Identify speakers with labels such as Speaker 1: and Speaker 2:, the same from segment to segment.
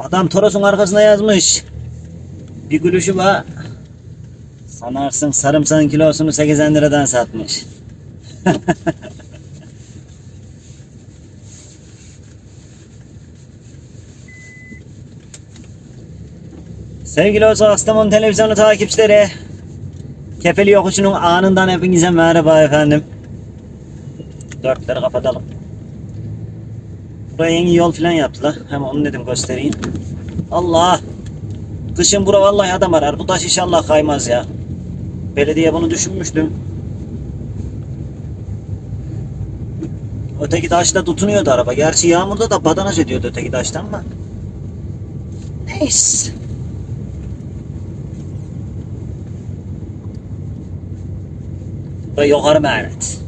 Speaker 1: Adam Toros'un arkasına yazmış. Bir gülüşü var. Sanarsın sarımsağın kilosunu 80 liradan satmış. Sevgili Oza Astamon televizyonu takipçileri. Kefeli yokuşunun anından hepinize merhaba efendim. Dörtleri kapatalım. Buraya yeni yol falan yaptılar. Hem onu dedim göstereyim. Allah! Kışın bura vallahi adam arar. Bu taş inşallah kaymaz ya. Belediye bunu düşünmüştüm. Öteki taşta tutunuyordu araba. Gerçi yağmurda da badanaj ediyordu öteki taştan ama. Neyse. Ve yukarı mehret.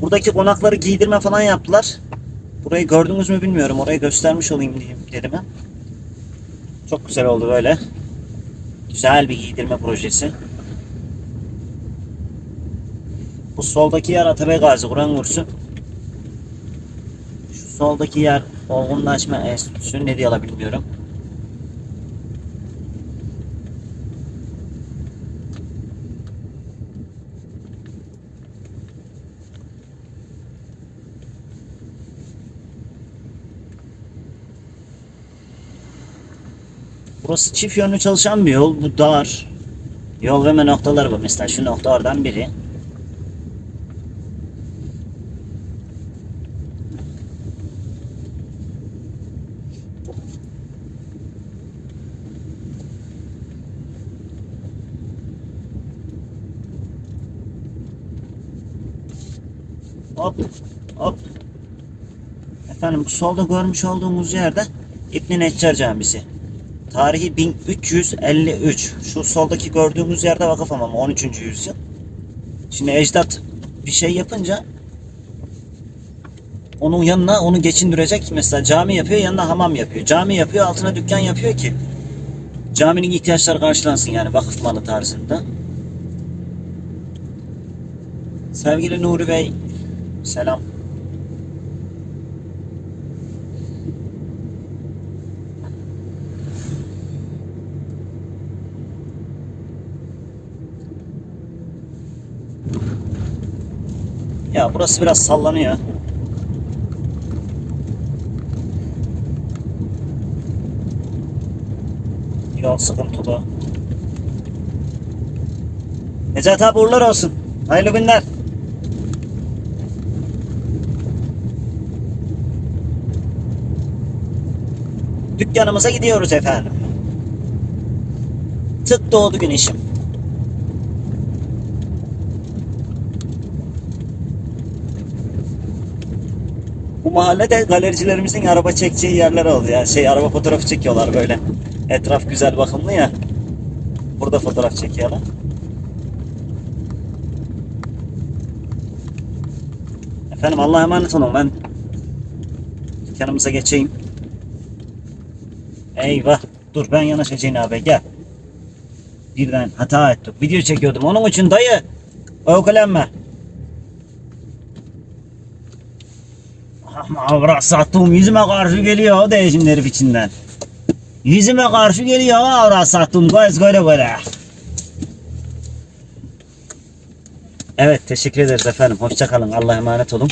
Speaker 1: Buradaki konakları giydirme falan yaptılar. Burayı gördünüz mü bilmiyorum. Orayı göstermiş olayım diyeyim dedim. Çok güzel oldu böyle. Güzel bir giydirme projesi. Bu soldaki yer Atabey Gazi Kur'an kursu. Şu soldaki yer olgunlaşma enstitüsü ne diyorlar bilmiyorum. Burası çift yönlü çalışan bir yol. Bu dar. Yol verme noktaları bu. Mesela şu nokta oradan biri. Hop hop. Efendim solda görmüş olduğumuz yerde İbn Neccar Camisi. Tarihi 1353. Şu soldaki gördüğümüz yerde vakıf hamamı 13. yüzyıl. Şimdi ecdat bir şey yapınca onun yanına onu geçindirecek mesela cami yapıyor yanına hamam yapıyor. Cami yapıyor altına dükkan yapıyor ki caminin ihtiyaçları karşılansın yani vakıf malı tarzında. Sevgili Nuri Bey selam. Ya burası biraz sallanıyor. Yol sıkıntılı. Necati abi uğurlar olsun. Hayırlı günler. Dükkanımıza gidiyoruz efendim. Tık doğdu güneşim. Bu mahallede galericilerimizin araba çekeceği yerler oldu ya. Şey araba fotoğrafı çekiyorlar böyle. Etraf güzel bakımlı ya. Burada fotoğraf çekiyorlar. Efendim Allah'a emanet olun ben dükkanımıza geçeyim. Eyvah. Dur ben yanaşacağım abi gel. Birden hata ettim. Video çekiyordum. Onun için dayı. Öykülenme. Ama avrat sattığım yüzüme karşı geliyor o değişim herif içinden. Yüzüme karşı geliyor avrat sattığım göz göre göre. Evet teşekkür ederiz efendim. Hoşça kalın. Allah'a emanet olun.